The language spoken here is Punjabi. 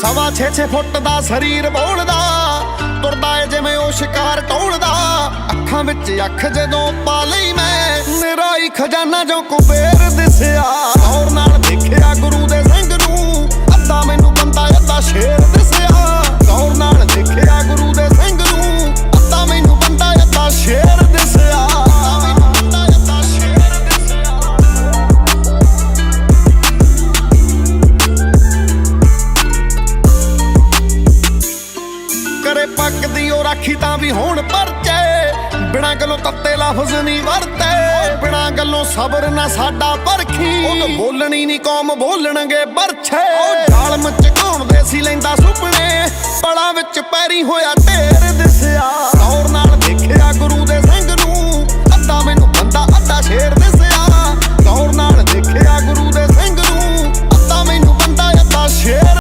ਸਵਾ 6-6 ਫੁੱਟ ਦਾ ਸਰੀਰ ਬੋਲਦਾ, ਤੁਰਦਾ ਏ ਜਿਵੇਂ ਉਹ ਸ਼ਿਕਾਰ ਟੋਲਦਾ। ਅੱਖਾਂ ਵਿੱਚ ਅੱਖ ਜਦੋਂ ਪਾ ਲਈ ਮੈਂ ਮੇਰਾ ਖਜ਼ਾਨਾ ਜੋ ਕੁਬੇਰ ਦਿਸਿਆ। ਕਰੇ ਪੱਕਦੀ ਉਹ ਰਾਖੀ ਤਾਂ ਵੀ ਹੁਣ ਪਰਚੇ। ਬਿਨਾਂ ਗੱਲੋਂ ਤੱਤੇ ਲਫ਼ਜ਼ ਨਹੀਂ ਵਰਤੇ। ਬਿਨਾਂ ਗੱਲੋਂ ਸਬਰ ਨਾ ਸਾਡਾ ਪਰਖੀ। ਉਹ ਬੋਲਣੀ ਨਹੀਂ ਕੌਮ ਬੋਲਣਗੇ ਬਰਛੇ ਉਹ ਢਾਲ ਮਚ ਸੀ ਲੈਂਦਾ ਸੁਪਨੇ। ਪਲਾਂ ਵਿੱਚ ਪੈਰੀ ਹੋਇਆ ਢੇਰ ਦਿਸ